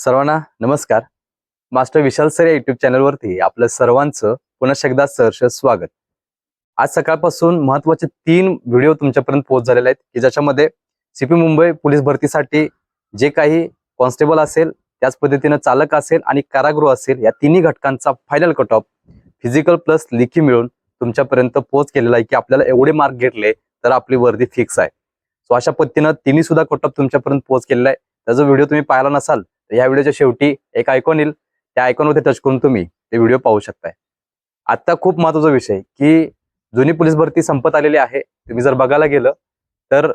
सर्वांना नमस्कार. Master Vishal sir या युट्यूब चॅनलवरती आपलं सर्वांचं पुन्हा एकदा सहर्ष स्वागत. आज सकाळपासून महत्त्वाचे तीन व्हिडिओ तुमच्यापर्यंत पोहोच झालेले आहेत की ज्याच्यामध्ये सीपी मुंबई पोलीस भरतीसाठी जे काही कॉन्स्टेबल असेल त्याच पद्धतीनं चालक असेल आणि कारागृह असेल या तिन्ही घटकांचा final cut off physical plus लिखी मिळून तुमच्यापर्यंत पोहोच केलेला आहे की आपल्याला एवढे मार्क घेतले तर आपली वर्दी फिक्स आहे. सो अशा पद्धतीनं तिन्ही सुद्धा कट ऑफ तुमच्यापर्यंत पोहोच केलेला आहे. त्याचा व्हिडिओ तुम्ही पाहिला नसाल तर या व्हिडिओच्या शेवटी एक आयकॉन येईल. त्या आयकॉनवरती टच करून तुम्ही ते व्हिडिओ पाहू शकताय. आता खूप महत्त्वाचा विषय की जुनी पोलीस भरती संपत आलेली आहे. तुम्ही जर बघायला गेलं तर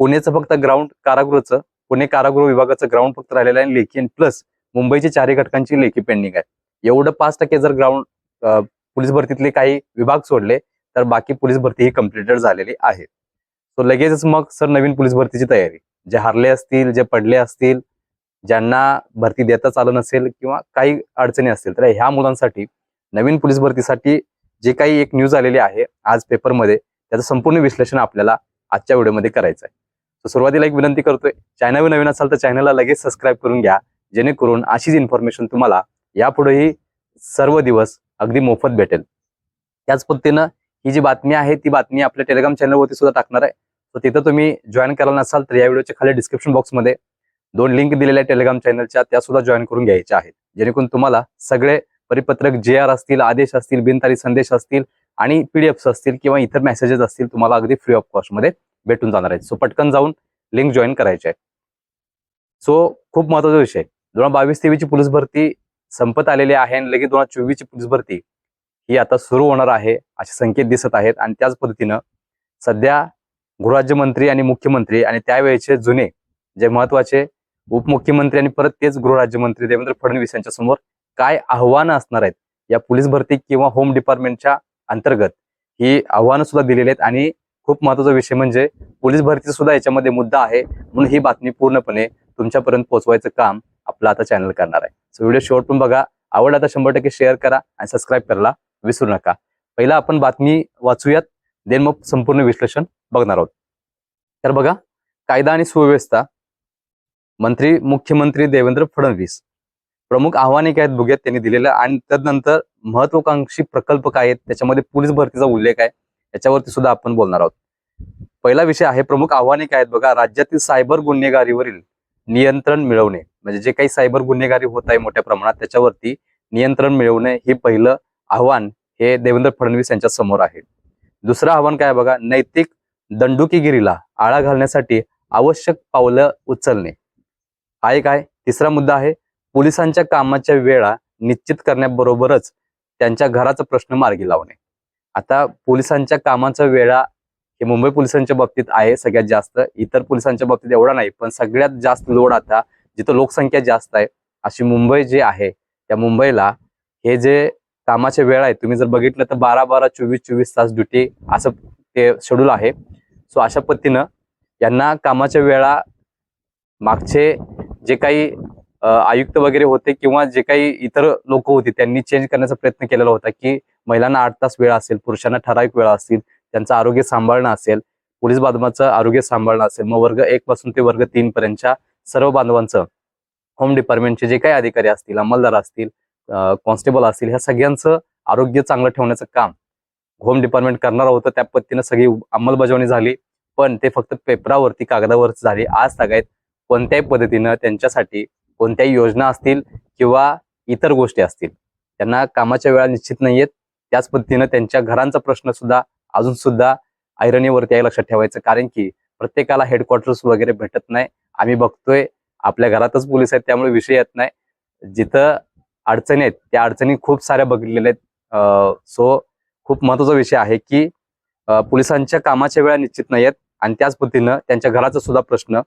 पुणेचं फक्त ग्राउंड कारागृहाचं पुणे कारागृह विभागाचं ग्राउंड फक्त राहिलेलं आहे. लेखी प्लस मुंबईची चारही घटकांची लेखी पेंडिंग आहे. एवढं पाच टक्के जर ग्राउंड पोलीस भरतीतले काही विभाग सोडले तर बाकी पोलीस भरती ही कम्प्लिटेड झालेली आहे. सो लगेचच मग सर नवीन पोलीस भरतीची तयारी. जे हारले असतील जे पडले असतील ज्यांना भरती देताच आलं नसेल किंवा काही अडचणी असतील तर ह्या मुलांसाठी नवीन पोलीस भरतीसाठी जे काही एक न्यूज आलेली आहे आज पेपरमध्ये त्याचं संपूर्ण विश्लेषण आपल्याला आजच्या व्हिडिओमध्ये करायचं आहे. तर सुरुवातीला एक विनंती करतोय चॅनल नवीन असाल तर चॅनलला लगेच सबस्क्राईब करून घ्या जेणेकरून अशीच इन्फॉर्मेशन तुम्हाला यापुढेही सर्व दिवस अगदी मोफत भेटेल. त्याच पद्धतीनं ही जी बातमी आहे ती बातमी आपल्या टेलिग्राम चॅनलवरती सुद्धा टाकणार आहे. तर तिथं तुम्ही जॉईन करायला नसाल तर या व्हिडिओच्या खाली डिस्क्रिप्शन बॉक्समध्ये दोन लिंक दिलेल्या टेलिग्राम चॅनलच्या त्या सुद्धा जॉईन करून घ्यायच्या आहेत. जेणेकरून तुम्हाला सगळे परिपत्रक जे आर असतील आदेश असतील बिनतारी संदेश असतील आणि पीडीएफ्स असतील किंवा इतर मेसेजेस असतील तुम्हाला अगदी फ्री ऑफ कॉस्टमध्ये भेटून जाणार आहेत. सो पटकन जाऊन लिंक जॉईन करायचे. आहे सो खूप महत्त्वाचा विषय. दोन हजार बावीस तेवीसची पोलीस भरती संपत आलेली आहे आणि लगेच दोन हजार चोवीसची पोलीस भरती ही आता सुरू होणार आहे असे संकेत दिसत आहेत. आणि त्याच पद्धतीनं सध्या गृहराज्यमंत्री आणि मुख्यमंत्री आणि त्यावेळेचे जुने जे महत्त्वाचे उपमुख्यमंत्री आणि परत तेच गृहराज्यमंत्री देवेंद्र फडणवीस यांच्या समोर काय आव्हानं असणार आहेत या पोलीस भरती किंवा होम डिपार्टमेंटच्या अंतर्गत? ही आव्हानं सुद्धा दिलेली आहेत आणि खूप महत्त्वाचा विषय म्हणजे पोलीस भरती सुद्धा याच्यामध्ये मुद्दा आहे म्हणून ही बातमी पूर्णपणे तुमच्यापर्यंत पोहोचवायचं काम आपलं आता चॅनल करणार आहे. सो व्हिडिओ शेवटून बघा. आवड आता शंभर टक्के शेअर करा आणि सबस्क्राईब करायला विसरू नका. पहिला आपण बातमी वाचूयात. देन मग संपूर्ण विश्लेषण बघणार आहोत. तर बघा कायदा आणि सुव्यवस्था मंत्री मुख्यमंत्री देवेंद्र फडणवीस. प्रमुख आव्हाने काय आहेत बघूयात त्यांनी दिलेलं आणि त्यानंतर महत्वाकांक्षी प्रकल्प काय आहेत त्याच्यामध्ये पोलीस भरतीचा उल्लेख आहे याच्यावरती सुद्धा आपण बोलणार आहोत. पहिला विषय आहे प्रमुख आव्हाने काय आहेत बघा राज्यातील सायबर गुन्हेगारीवरील नियंत्रण मिळवणे. म्हणजे जे काही सायबर गुन्हेगारी होत आहे मोठ्या प्रमाणात त्याच्यावरती नियंत्रण मिळवणे हे पहिलं आव्हान हे देवेंद्र फडणवीस यांच्या समोर आहे. दुसरं आव्हान काय आहे बघा नैतिक दंडुकीगिरीला आळा घालण्यासाठी आवश्यक पावलं उचलणे. हा एक आहे. तिसरा मुद्दा आहे. पोलिसांच्या कामाच्या वेळा निश्चित करण्याबरोबरच त्यांच्या घराचा प्रश्न मार्गी लावणे. आता पोलिसांच्या कामाचा वेळा हे मुंबई पोलिसांच्या बाबतीत आहे सगळ्यात जास्त. इतर पोलिसांच्या बाबतीत एवढा नाही पण सगळ्यात जास्त लोड आता जिथं लोकसंख्या जास्त आहे अशी मुंबई जे आहे त्या मुंबईला हे जे कामाच्या वेळा आहे तुम्ही जर बघितलं तर बारा बारा चोवीस चोवीस तास ड्युटी असं ते शेड्यूल आहे. सो अशा पद्धतीनं यांना कामाच्या वेळा मागचे जे काही आयुक्त वगैरे होते किंवा जे काही इतर लोक होते त्यांनी चेंज करण्याचा प्रयत्न केलेला होता की महिलांना आठ तास वेळ असेल पुरुषांना ठराविक वेळा असतील त्यांचं आरोग्य सांभाळणं असेल पोलीस बांधवांचं आरोग्य सांभाळणं असेल मग वर्ग एक पासून ते वर्ग तीन पर्यंतच्या सर्व बांधवांचं होम डिपार्टमेंटचे जे काही अधिकारी असतील अंमलदार असतील कॉन्स्टेबल असतील ह्या सगळ्यांचं आरोग्य चांगलं ठेवण्याचं काम होम डिपार्टमेंट करणार होतं. त्या पद्धतीनं सगळी अंमलबजावणी झाली. पण ते फक्त पेपरावरती कागदावरच झाली. आज सगळ्यात कोणत्याही पद्धतीनं त्यांच्यासाठी कोणत्याही योजना असतील किंवा इतर गोष्टी असतील त्यांना कामाच्या वेळा निश्चित नाहीयेत. त्याच पद्धतीनं त्यांच्या घरांचा प्रश्न सुद्धा अजून सुद्धा ऐरणीवरती आहे लक्षात ठेवायचं. कारण की प्रत्येकाला हेडक्वार्टर्स वगैरे भेटत नाही. आम्ही बघतोय आपल्या घरातच पोलीस आहेत त्यामुळे विषय येत नाही. जिथं अडचणी आहेत त्या अडचणी खूप साऱ्या बघितलेल्या आहेत. सो खूप महत्त्वाचा विषय आहे की पोलिसांच्या कामाच्या वेळा निश्चित नाही आहेत आणि त्याच पद्धतीनं त्यांच्या घराचा सुद्धा प्रश्न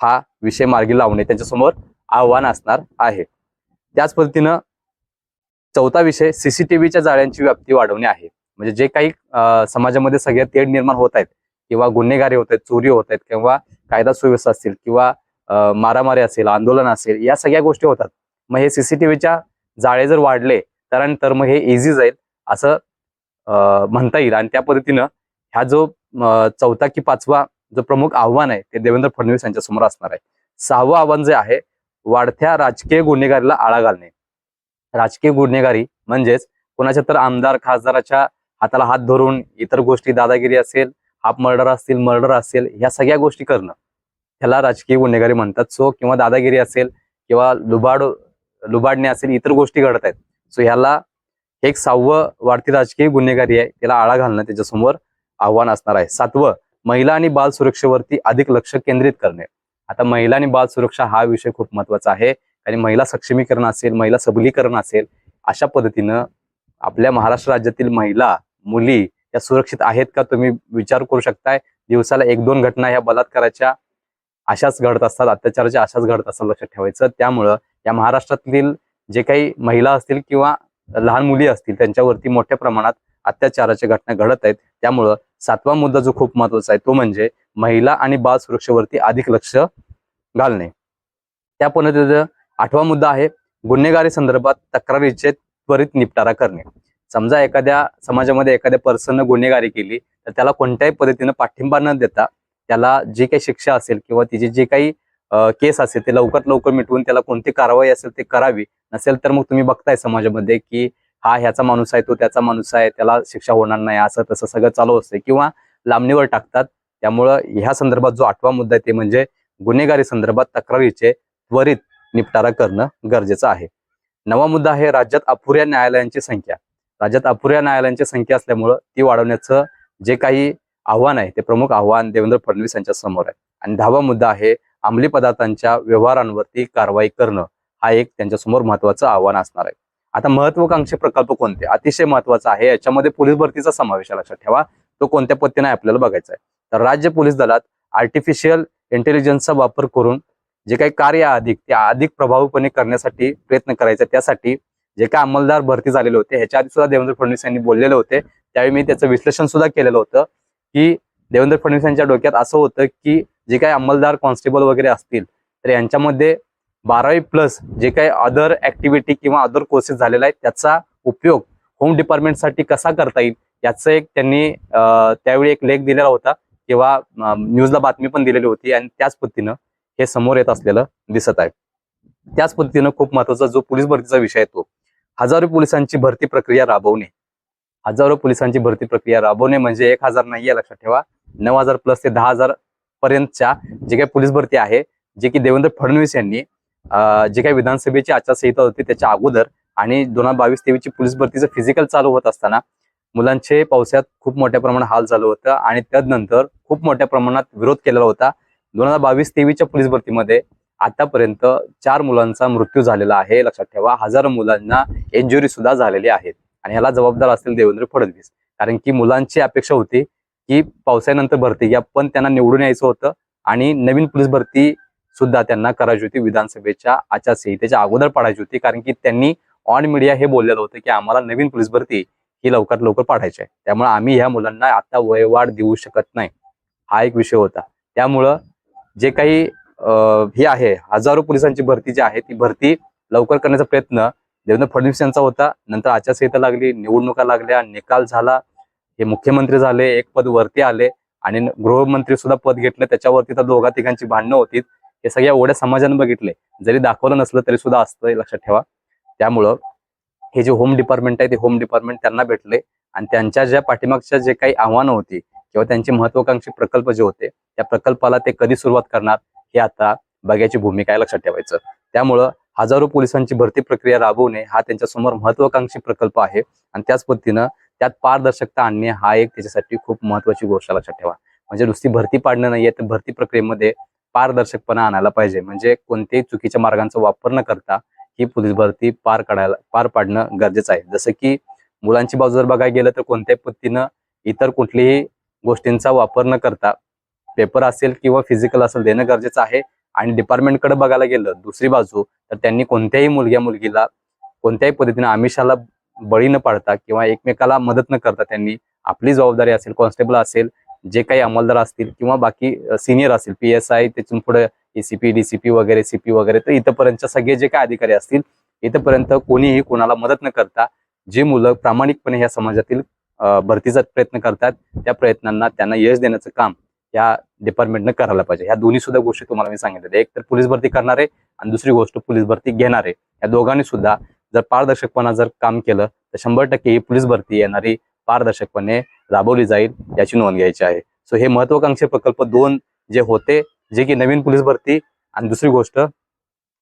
हा विषय मार्गी लावणे त्यांच्यासमोर आव्हान असणार आहे. त्याच पद्धतीनं चौथा विषय सीसीटीव्हीच्या जाळ्यांची व्याप्ती वाढवणे आहे. म्हणजे जे काही समाजामध्ये सगळ्या तेढ निर्माण होत आहेत किंवा गुन्हेगारी होत आहेत चोरी होत आहेत किंवा कायदा सुव्यवस्था असतील किंवा मारामारी असेल आंदोलन असेल या सगळ्या गोष्टी होतात. मग हे सीसीटीव्हीच्या जाळे जर वाढले तर मग हे इझी जाईल असं म्हणता येईल. आणि त्या पद्धतीनं ह्या जो चौथा की पाचवा जो प्रमुख आव्हान आहे ते देवेंद्र फडणवीस यांच्या समोर असणार आहे. सहावं आव्हान जे आहे वाढत्या राजकीय गुन्हेगारीला आळा घालणे. राजकीय गुन्हेगारी म्हणजेच कोणाच्या तर आमदार खासदाराच्या हाताला हात धरून इतर गोष्टी दादागिरी असेल हाफ मर्डर असतील मर्डर असेल ह्या सगळ्या गोष्टी करणं. ह्याला राजकीय गुन्हेगारी म्हणतात. सो किंवा दादागिरी असेल किंवा लुबाड लुबाडणे असेल इतर गोष्टी घडत आहेत. सो ह्याला एक सहावं वाढती राजकीय गुन्हेगारी आहे त्याला आळा घालणं त्याच्यासमोर आव्हान असणार आहे. सातवं महिला आणि बाल सुरक्षेवरती अधिक लक्ष केंद्रित करणे. आता महिला आणि बाल सुरक्षा हा विषय खूप महत्त्वाचा आहे. आणि महिला सक्षमीकरण असेल महिला सबलीकरण असेल अशा पद्धतीनं आपल्या महाराष्ट्र राज्यातील महिला मुली या सुरक्षित आहेत का तुम्ही विचार करू शकताय? दिवसाला एक दोन घटना ह्या बलात्काराच्या अशाच घडत असतात अत्याचाराच्या अशाच घडत असतात लक्षात ठेवायचं. त्यामुळं या महाराष्ट्रातील जे काही महिला असतील किंवा लहान मुली असतील त्यांच्यावरती मोठ्या प्रमाणात अत्याचाराच्या घटना घडत आहेत. त्यामुळं सातवा मुद्दा जो खूप महत्त्वाचा आहे तो म्हणजे महिला आणि बाल सुरक्षेवरती अधिक लक्ष घालणे. त्या पद्धतीचं आठवा मुद्दा आहे गुन्हेगारी संदर्भात तक्रारीचे त्वरित निपटारा करणे. समजा एखाद्या समाजामध्ये एखाद्या पर्सननं गुन्हेगारी केली तर त्याला कोणत्याही पद्धतीनं पाठिंबा न देता त्याला जी काही शिक्षा असेल किंवा तिची जी काही केस असेल ते लवकरात लवकर मिटवून त्याला कोणती कारवाई असेल ते करावी. नसेल तर मग तुम्ही बघताय समाजामध्ये की हा ह्याचा माणूस आहे तो त्याचा माणूस आहे त्याला शिक्षा होणार नाही असं तसं सगळं चालू असते किंवा लांबणीवर टाकतात. त्यामुळं ह्या संदर्भात जो आठवा मुद्दा आहे ते म्हणजे गुन्हेगारी संदर्भात तक्रारीचे त्वरित निपटारा करणं गरजेचं आहे. नवा मुद्दा आहे राज्यात अपुऱ्या न्यायालयांची संख्या. राज्यात अपुऱ्या न्यायालयांची संख्या असल्यामुळं ती वाढवण्याचं जे काही आव्हान आहे ते प्रमुख आव्हान देवेंद्र फडणवीस यांच्या समोर आहे. आणि दहावा मुद्दा आहे अंमली पदार्थांच्या व्यवहारांवरती कारवाई करणं. हा एक त्यांच्यासमोर महत्वाचं आव्हान असणार आहे. आता महत्वाकांक्षी प्रकल्प कोणते? अतिशय महत्त्वाचा आहे. याच्यामध्ये पोलीस भरतीचा समावेश लक्षात ठेवा. तो कोणत्या पद्धतीने आपल्याला बघायचा आहे. तर राज्य पोलीस दलात आर्टिफिशियल इंटेलिजन्सचा वापर करून जे काही कार्य अधिक ते अधिक प्रभावीपणे करण्यासाठी प्रयत्न करायचा. त्यासाठी जे काही अंमलदार भरती झालेले होते ह्याच्या आधी सुद्धा देवेंद्र फडणवीस यांनी बोललेले होते. त्यावेळी मी त्याचं विश्लेषण सुद्धा केलेलं होतं की देवेंद्र फडणवीस यांच्या डोक्यात असं होतं की जे काही अंमलदार कॉन्स्टेबल वगैरे असतील तर यांच्यामध्ये बारावी प्लस जे काही अदर ऍक्टिव्हिटी किंवा अदर कोर्सेस झालेला आहे त्याचा उपयोग होम डिपार्टमेंटसाठी कसा करता येईल याचं एक त्यांनी त्यावेळी एक लेख दिलेला होता किंवा न्यूजला बातमी पण दिलेली होती आणि त्याच पद्धतीनं हे समोर येत असलेलं दिसत आहे. त्याच पद्धतीनं खूप महत्त्वाचा जो पोलीस भरतीचा विषय आहे तो हजारो पोलिसांची भरती प्रक्रिया राबवणे. हजारो पोलिसांची भरती प्रक्रिया राबवणे म्हणजे एक हजार नाहीये लक्षात ठेवा. नऊ हजार प्लस ते दहा हजार पर्यंतच्या जे काही पोलीस भरती आहे जे की देवेंद्र फडणवीस यांनी जे काही विधानसभेची आचारसंहिता होती त्याच्या अगोदर आणि दोन हजार बावीस तेवीसची पोलीस भरतीचं फिजिकल चालू होत असताना मुलांचे पावसाळ्यात खूप मोठ्या प्रमाणात हाल झालं होतं आणि त्यानंतर खूप मोठ्या प्रमाणात विरोध केलेला होता. दोन हजार बावीस तेवीसच्या पोलीस भरतीमध्ये आतापर्यंत चार मुलांचा मृत्यू झालेला आहे. लक्षात ठेवा हजारो मुलांना इंजुरी सुद्धा झालेली आहेत आणि ह्याला जबाबदार असतील देवेंद्र फडणवीस. कारण की मुलांची अपेक्षा होती की पावसाळ्यानंतर भरती घ्या पण त्यांना निवडून यायचं होतं आणि नवीन पोलीस भरती सुद्धा त्यांना करायची होती विधानसभेच्या आचारसंहितेच्या अगोदर पाडायची होती. कारण की त्यांनी ऑन मीडिया हे बोललेलं होतं की आम्हाला नवीन पोलीस भरती ही लवकरात लवकर पाडायची आहे. त्यामुळे आम्ही ह्या मुलांना आता वयवाढ देऊ शकत नाही. हा एक विषय होता. त्यामुळं जे काही हे आहे हजारो पोलिसांची भरती जी आहे ती भरती लवकर करण्याचा प्रयत्न देवेंद्र फडणवीस यांचा होता. नंतर आचारसंहिता लागली निवडणुका लागल्या निकाल झाला हे मुख्यमंत्री झाले एक पद वरती आले आणि गृहमंत्री सुद्धा पद घेतलं. त्याच्यावरती तर दोघा तिघांची भांडणं होती हे सगळ्या ओढ्या समाजानं बघितले. जरी दाखवलं नसलं तरी सुद्धा असतं लक्षात ठेवा. त्यामुळं हे जे होम डिपार्टमेंट आहे ते होम डिपार्टमेंट त्यांना भेटले. आणि त्यांच्या ज्या पाठीमागच्या जे काही आव्हानं होती किंवा त्यांचे महत्वाकांक्षी प्रकल्प जे होते त्या प्रकल्पाला ते कधी सुरुवात करणार हे आता बघायची भूमिका आहे लक्षात ठेवायचं. त्यामुळं हजारो पोलिसांची भरती प्रक्रिया राबवणे हा त्यांच्यासमोर महत्वाकांक्षी प्रकल्प आहे. आणि त्याच पद्धतीनं त्यात पारदर्शकता आणणे हा एक त्याच्यासाठी खूप महत्वाची गोष्ट लक्षात ठेवा. म्हणजे नुसती भरती पाडणं नाहीये तर भरती प्रक्रियेमध्ये पारदर्शकपणा आणायला पाहिजे. म्हणजे कोणत्याही चुकीच्या मार्गांचा वापर न करता ही पोलीस भरती पार काढायला पार पाडणं गरजेचं आहे. जसं की मुलांची बाजू जर बघायला गेलं तर कोणत्याही पद्धतीनं इतर कुठलीही गोष्टींचा वापर न करता पेपर असेल किंवा फिजिकल असेल देणं गरजेचं आहे. आणि डिपार्टमेंटकडे बघायला गेलं दुसरी बाजू तर त्यांनी कोणत्याही मुलग्या मुलगीला कोणत्याही पद्धतीनं आमिषाला बळी न पाडता किंवा एकमेकाला मदत न करता त्यांनी आपली जबाबदारी असेल कॉन्स्टेबल असेल जे काही अंमलदार असतील किंवा बाकी सिनियर असतील पी एस आय त्यातून पुढे एसीपी डीसीपी वगैरे सीपी वगैरे तर इथंपर्यंत सगळे जे काही अधिकारी असतील इथंपर्यंत कोणीही कोणाला मदत न करता जी मुलं प्रामाणिकपणे ह्या समाजातील भरतीचा प्रयत्न करतात त्या प्रयत्नांना त्यांना यश देण्याचं काम या डिपार्टमेंटनं करायला पाहिजे. ह्या दोन्ही सुद्धा गोष्टी तुम्हाला मी सांगितल्या एक तर पोलीस भरती करणारे आणि दुसरी गोष्ट पोलीस भरती घेणारे. या दोघांनी सुद्धा जर पारदर्शकपणा जर काम केलं तर शंभर टक्के ही पोलीस भरती येणारी पारदर्शकपणे राबवली जाईल याची नोंद घ्यायची आहे. सो हे महत्वाकांक्षी प्रकल्प दोन जे होते जे की नवीन पोलीस भरती आणि दुसरी गोष्ट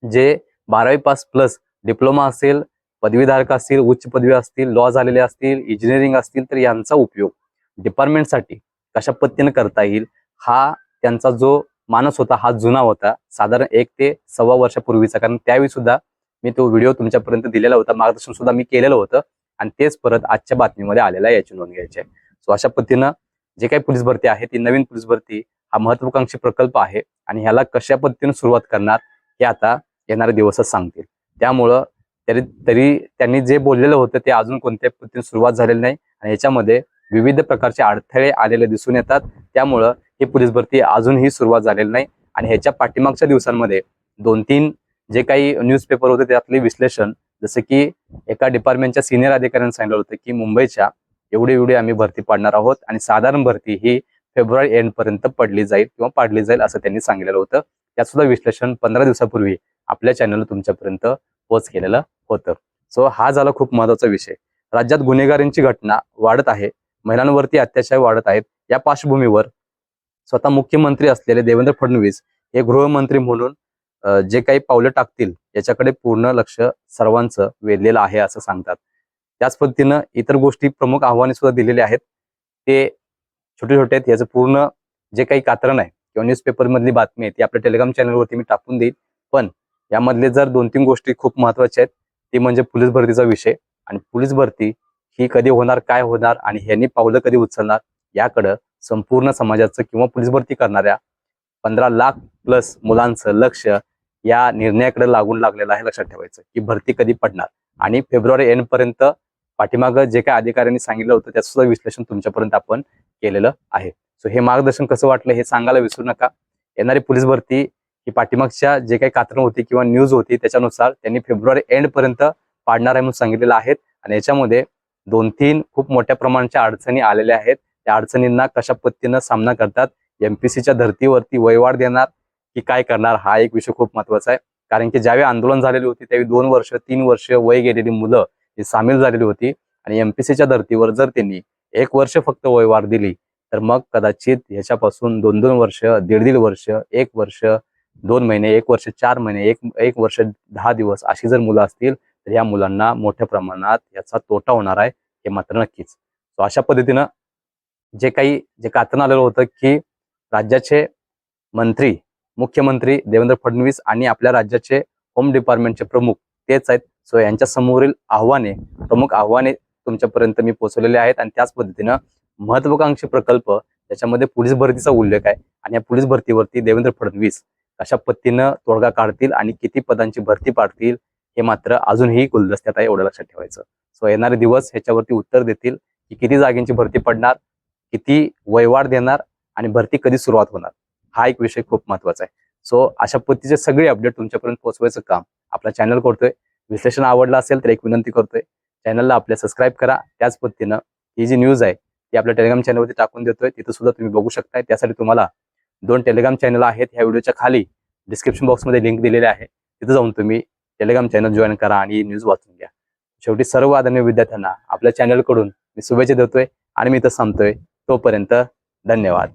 जे बारावी पास प्लस डिप्लोमा असेल पदवीधारक असतील उच्च पदवी असतील लॉ झालेले असतील इंजिनिअरिंग असतील तर यांचा उपयोग डिपार्टमेंटसाठी कशा पद्धतीने करता येईल हा त्यांचा जो मानस होता हा जुना होता. साधारण एक ते सव्वा वर्षापूर्वीचा कारण त्यावेळी सुद्धा मी तो व्हिडिओ तुमच्यापर्यंत दिलेला होता मार्गदर्शन सुद्धा मी केलेलं होतं. आणि तेच परत आजच्या बातमीमध्ये आलेला आहे याची नोंद घ्यायची आहे. सो अशा पद्धतीनं जे काही पोलीस भरती आहे ती नवीन पोलीस भरती हा महत्वाकांक्षी प्रकल्प आहे आणि ह्याला कशा पद्धतीने सुरुवात करणार हे आता येणारे दिवसच सांगतील. त्यामुळं तरी तरी त्यांनी जे बोललेलं होतं ते अजून कोणत्या पद्धतीने सुरुवात झालेली नाही आणि याच्यामध्ये विविध प्रकारचे अडथळे आलेले दिसून येतात. त्यामुळं ही पोलीस भरती अजूनही सुरुवात झालेली नाही आणि ह्याच्या पाठीमागच्या दिवसांमध्ये दोन तीन जे काही न्यूजपेपर होते त्यातले विश्लेषण जसं की एका डिपार्टमेंटच्या सिनियर अधिकाऱ्यांनी सांगितलं होतं की मुंबईच्या एवढी एवढी आम्ही भरती पाडणार आहोत आणि साधारण भरती ही फेब्रुवारी एंड पर्यंत पडली जाईल किंवा पाडली जाईल असं त्यांनी सांगितलेलं होतं. त्यात सुद्धा विश्लेषण पंधरा दिवसापूर्वी आपल्या चॅनल तुमच्यापर्यंत पोच केलेलं होतं. सो हा झाला खूप महत्त्वाचा विषय. राज्यात गुन्हेगारींची घटना वाढत आहे महिलांवरती अत्याचार वाढत आहेत. या पार्श्वभूमीवर स्वतः मुख्यमंत्री असलेले देवेंद्र फडणवीस हे गृहमंत्री म्हणून जे काही पावलं टाकतील याच्याकडे पूर्ण लक्ष सर्वांचं वेधलेलं आहे असं सांगतात. त्याच पद्धतीनं इतर गोष्टी प्रमुख आव्हाने सुद्धा दिलेले आहेत. ते छोटे छोटे आहेत याचं पूर्ण जे काही कात्रण आहे किंवा न्यूजपेपर मधली बातमी आहे ती आपल्या टेलिग्राम चॅनलवरती मी टाकून देईल पण यामधले जर दोन तीन गोष्टी खूप महत्त्वाच्या आहेत ती म्हणजे पोलीस भरतीचा विषय. आणि पोलीस भरती ही कधी होणार काय होणार आणि ह्यांनी पावलं कधी उचलणार याकडं संपूर्ण समाजाचं किंवा पोलीस भरती करणाऱ्या पंधरा लाख प्लस मुलांचं लक्ष या निर्णयाकडे लागून लागलेलं आहे लक्षात ठेवायचं की भरती कधी पडणार. आणि फेब्रुवारी एंड पर्यंत पाठीमागं जे काही अधिकाऱ्यांनी सांगितलं होतं त्याचं सुद्धा विश्लेषण तुमच्यापर्यंत आपण केलेलं आहे. सो हे मार्गदर्शन कसं वाटलं हे सांगायला विसरू नका. येणारी पोलीस भरती ही पाठीमागच्या जे काही कात्रण होती किंवा न्यूज होती त्याच्यानुसार त्यांनी फेब्रुवारी एंड पर्यंत पाडणार आहे म्हणून सांगितलेलं आहे आणि याच्यामध्ये दोन तीन खूप मोठ्या प्रमाणाच्या अडचणी आलेल्या आहेत. त्या अडचणींना कशा पद्धतीनं सामना करतात एमपीसीच्या धर्तीवरती वयवाढ देणार की काय करणार हा एक विषय खूप महत्त्वाचा आहे. कारण की ज्यावेळी आंदोलन झालेली होती त्यावेळी दोन वर्ष तीन वर्ष वय गेलेली मुलं ही सामील झालेली होती. आणि एमपीसीच्या धर्तीवर जर त्यांनी एक वर्ष फक्त वयवाढ दिली तर मग कदाचित ह्याच्यापासून दोन दोन वर्ष दीड दीड वर्ष एक वर्ष दोन महिने एक वर्ष चार महिने एक एक वर्ष दहा दिवस अशी जर मुलं असतील तर या मुलांना मोठ्या प्रमाणात याचा तोटा होणार आहे हे मात्र नक्कीच. सो अशा पद्धतीनं जे काही जे कातन आलेलं होतं की राज्याचे मंत्री मुख्यमंत्री देवेंद्र फडणवीस आणि आपल्या राज्याचे होम डिपार्टमेंटचे प्रमुख तेच आहेत. सो यांच्या समोरील आव्हाने प्रमुख आव्हाने तुमच्यापर्यंत मी पोहोचवलेले आहेत आणि त्याच पद्धतीनं महत्वाकांक्षी प्रकल्प त्याच्यामध्ये पोलीस भरतीचा उल्लेख आहे आणि या पोलीस भरतीवरती देवेंद्र फडणवीस कशा पद्धतीनं तोडगा काढतील आणि किती पदांची भरती पाडतील हे मात्र अजूनही गुलदस्त्यात आहे एवढं लक्षात ठेवायचं. सो येणारे दिवस ह्याच्यावरती उत्तर देतील की किती जागेंची भरती पडणार किती वयवाढ देणार आणि भरती कधी सुरुवात होणार. हा एक विषय खूप महत्त्वाचा आहे. सो अशा पद्धतीचे सगळे अपडेट तुमच्यापर्यंत पोहोचवायचं काम आपला चॅनल करतोय. विश्लेषण आवडलं असेल तर एक विनंती करतोय. चॅनलला आपल्या सबस्क्राईब करा. त्याच पद्धतीनं ही जी न्यूज आहे ती आपल्या टेलिग्राम चॅनलवरती टाकून देतोय. तिथं सुद्धा तुम्ही बघू शकताय. त्यासाठी तुम्हाला दोन टेलिग्राम चॅनल आहेत. ह्या व्हिडिओच्या खाली डिस्क्रिप्शन बॉक्समध्ये लिंक दिलेले आहे. तिथं जाऊन तुम्ही टेलिग्राम चॅनल जॉईन करा आणि न्यूज वाचून घ्या. शेवटी सर्व आदरणीय विद्यार्थ्यांना आपल्या चॅनलकडून मी शुभेच्छा देतोय आणि मी इथं सांगतोय तोपर्यंत धन्यवाद.